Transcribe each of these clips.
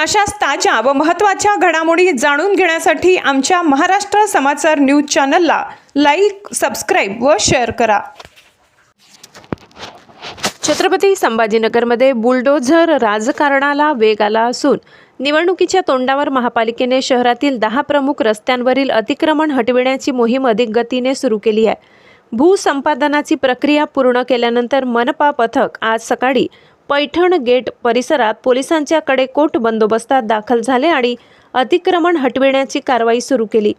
अशाच ताज्या व महत्त्वाच्या घडामोडी जाणून घेण्यासाठी आमच्या महाराष्ट्र समाचार न्यूज चॅनलला लाईक सबस्क्राईब व शेअर करा. छत्रपती संभाजीनगरमध्ये बुलडोझर राजकारणाला वेग आला असून निवडणुकीच्या तोंडावर महापालिकेने शहरातील दहा प्रमुख रस्त्यांवरील अतिक्रमण हटविण्याची मोहीम अधिक गतीने सुरू केली आहे. भूसंपादनाची प्रक्रिया पूर्ण केल्यानंतर मनपा पथक आज सकाळी पैठण गेट परिसरात पोलिसांच्या कडेकोट बंदोबस्तात दाखल झाले आणि अतिक्रमण हटविण्याची कारवाई सुरू केली.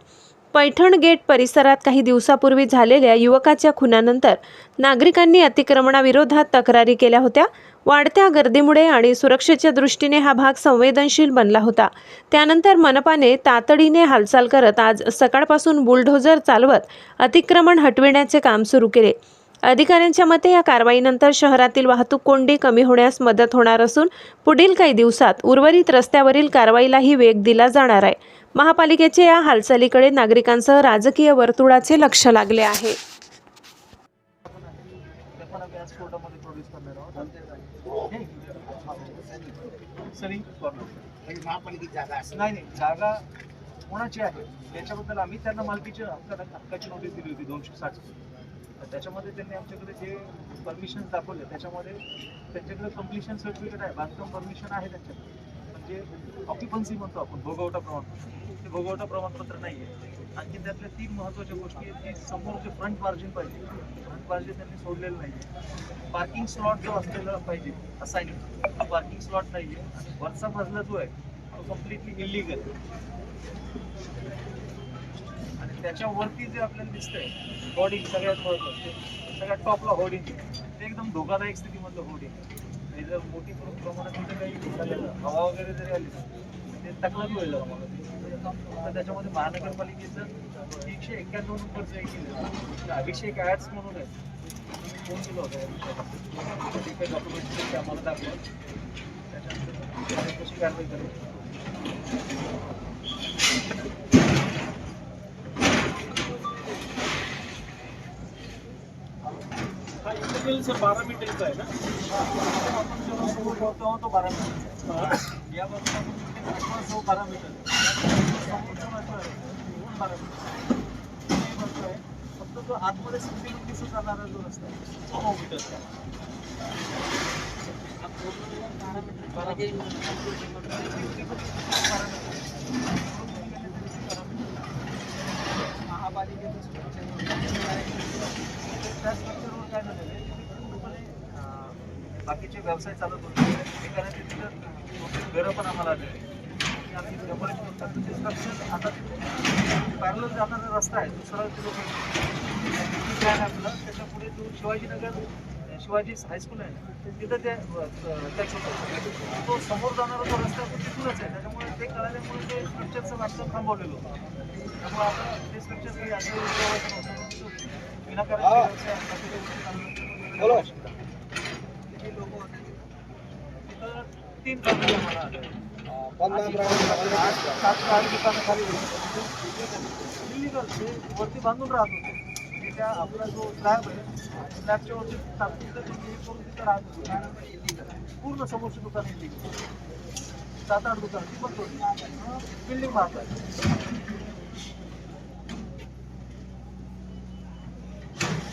पैठण गेट परिसरात काही दिवसापूर्वी झालेल्या युवकाच्या खुनानंतर नागरिकांनी अतिक्रमणाविरोधात तक्रारी केल्या होत्या. वाढत्या गर्दीमुळे आणि सुरक्षेच्या दृष्टीने हा भाग संवेदनशील बनला होता. त्यानंतर मनपाने तातडीने हालचाल करत आज सकाळपासून बुलडोझर चालवत अतिक्रमण हटविण्याचे काम सुरू केले. अधिकाऱ्यांच्या मते या कारवाईनंतर शहरातील वाहतूक कोंडी कमी होण्यास मदत होणार असून पुढील काही दिवसात उर्वरित रस्त्यावरील कारवाईलाही वेग दिला जाणार आहे. महापालिकेच्या या हालचालीकडे नागरिकांसह राजकीय वर्तुळाचे लक्ष लागले आहे. नाही नाही जागा कोणाची आहे? त्याच्याबद्दल आम्ही त्यांना मालकीची हक्का- हक्काची नोटीस दिली होती दोनशे साठ. त्याच्यामध्ये त्यांनी आमच्याकडे जे परमिशन दाखवले त्याच्यामध्ये त्यांच्याकडे कम्प्लिशन सर्टिफिकेट आहे बांधकाम परमिशन आहे त्यांच्याकडे. म्हणजे ऑक्युपन्सी म्हणतो आपण भोगवटा प्रमाणपत्र. ते भोगवटा प्रमाणपत्र नाही आहे आणखी त्यातल्या तीन महत्त्वाच्या गोष्टी आहेत की समोर जे फ्रंट मार्जिन पाहिजे. फ्रंट मार्जिन त्यांनी सोडलेलं नाही पार्किंग स्लॉट जो असलेला पाहिजे असाईन पार्किंग स्लॉट नाही आहे आणि वरचा मजला जो आहे तो कम्प्लिटली इलिगल आणि त्याच्यावरती जे आपल्याला दिसतंय होर्डिंग सगळ्यात महत्वाचं सगळ्यात टॉपला होर्डिंग ते एकदम धोकादायक स्थितीमधलं होर्डिंग आणि जर मोठी प्रमाणात तिथे काही झालं, हवा वगैरे जरी आली तर ते तक्रारी होईल आम्हाला तर त्याच्यामध्ये महानगरपालिकेचं एकशे एक्क्याण्णव नंबरचं एक केलं. अभिषेक ॲड्स म्हणून आहे. फोन केला होता या काही डॉक्युमेंट्स आम्हाला दाखवलं त्याच्यानंतर कशी कारवाई करू. सर बारा मीटरचा आहे ना आपण जेव्हा समोर बोलतो तो बारा मीटर या बाजूला आपण बारा मीटर समोरचा अठरा आहे. बारा मीटर आहे. फक्त जो आतमध्ये सिक्स्टी दिसत जाणारा जो रस्ता आहे तो नऊ मीटरचा आहे. बारा मीटर बारा मीटर. बारा मीटर. महापालिकेचं structure त्या काय झालेलं आहे बाकीचे व्यवसाय चालत होते. कारण तिथं घरं पण आम्हाला आणि आम्ही. ते स्ट्रक्चर आता पॅरल जाणारा रस्ता आहे दुसरा किलोमीटर आपलं त्याच्या पुढे जो शिवाजीनगर शिवाजी हायस्कूल आहे तिथं ते टॅक्स होतं. तो समोर जाणारा जो रस्ता तो तिथूनच आहे. त्याच्यामुळे ते कळाल्यामुळे ते स्ट्रक्चरचं बांधकाम थांबवलेलं होतं. त्यामुळे आपण ते स्ट्रक्चर काही असं. विनाकारण ते व्यवसाय बाकीच्या गोष्टी चालू बोला. किती लोकं होते? तिथं तीन फॅमिली आम्हाला ते वरती बांधून राहत होते. म्हणजे त्या आपला जो स्लॅब आहे स्लॅबच्या वरती तात्पुरतं ते हे करून तिथं राहत होते पूर्ण समोरची दुकान इलिगल सात आठ दुकान ती बंद होती बिल्डिंग बांधतात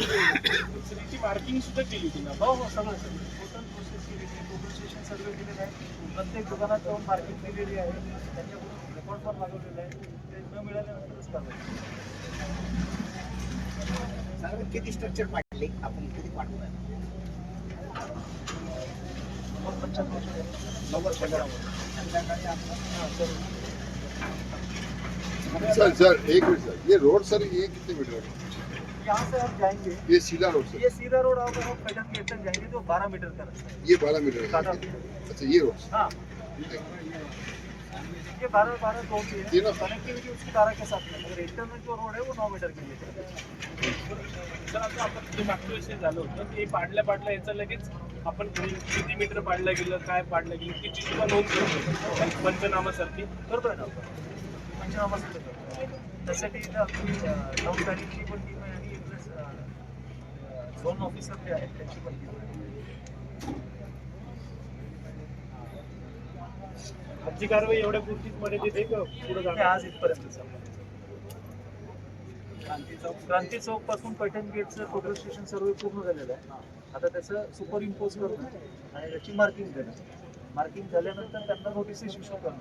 त्याची मार्किंग सुद्धा केली होती हो हो सगळं सगळं. टोटल प्रोसेस केलेली आहे टोटल केलेलं आहे. प्रत्येक दुकानात जाऊन मार्केट केलेली आहे. त्यांच्याकडून रेकॉर्ड पण मागवलेलं आहे. ते न मिळाल्यानंतरच करतात सांगा किती स्ट्रक्चर पाडले? आपण किती पंच्याण्णव नव्वद संध्याकाळी सर सर एक मिनट सर. ये रोड सर ये कितने मीटर है यहाँ से आप जाएंगे ये सीधा रोड सर ये सीधा रोड आप आप पैदल गेट तक जाएंगे तो बारह मीटर का रास्ता है। ये बारह मीटर है। अच्छा ये रोड हाँ। ये बारह बारह दो की है। तीनों। कनेक्टिविटी उसकी बारह के साथ में मगर इंटरनल जो रोड है वो नौ मीटर के लिए तर आता आपण जे मागच्या हे झालं होतं. ते पाडल्या पाडल्या याचं लगेच आपण किती मीटर पाडलं गेलं काय पाडलं गेलं तिची सुद्धा नोंद करतो पंचनामासारखी. करतोय ना? त्यासाठी नऊ तारीखची पण टीम आहे आणि प्लस झोन ऑफिसर जे आहेत त्यांची आहे आजची कारवाई एवढ्या पुरतीच मर्यादित आहे का? पुढे जाणार? आज इथपर्यंत क्रांती चौक क्रांती चौकपासून पैठण गेटचं टोटल स्टेशन सर्व पूर्ण झालेलं आहे. आता त्याचं सुपर इम्पोज करणं आणि त्याची मार्किंग करणं मार्किंग झाल्यानंतर त्यांना नोटीस इश्यू करणं.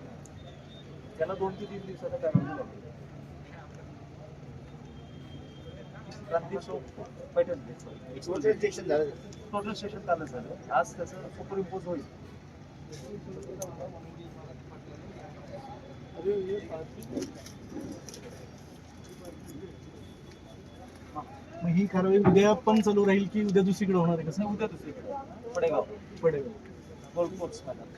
त्याला दोन ते तीन दिवसाचा कालावधी लागतो. Kranti Chowk Paithan gate total station झालं आज त्याचं सुपर इम्पोज होईल. मग ही कारवाई उद्या पण चालू राहील की उद्या दुसरीकडे होणार आहे कसं उद्या दुसरीकडे पडेगाव. पडेल गोल्ड कोर्स मॅडम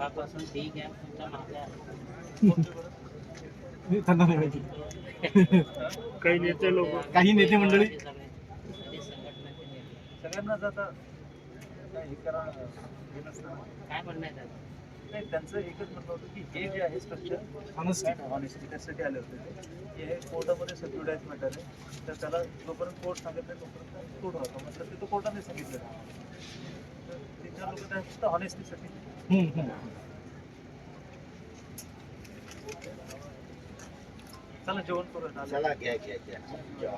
ठीक आहे हे त्यांना नाही माहिती काही नेते लोक. काही नेते मंडळी? सगळे सगळे संघटनाचे नेते सगळ्यांनाच आता काय हे करा हे नसतं. काय म्हणणं आहे त्याचं? नाही त्यांचं एकच म्हणणं होतं की हे जे आहे स्ट्रक्चर Honesty. ऑनेस्टी त्यासाठी आले होते की हे कोर्टामध्ये सबज्युडाईज मॅटर आहे. तर त्याला जोपर्यंत कोर्ट सांगत नाही तोपर्यंत कोर्ट राहतो म्हटलं ते तो कोर्टाने सांगितलं तर तीन चार लोक त्या फक्त ऑनेस्टीसाठी. चला जेवण करूया आता. चला घ्या घ्या घ्या जेवा.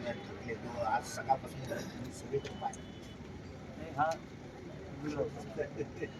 थकले तो आज सकाळपासून सगळीकडे पाय नाही, हा मुलगा होता.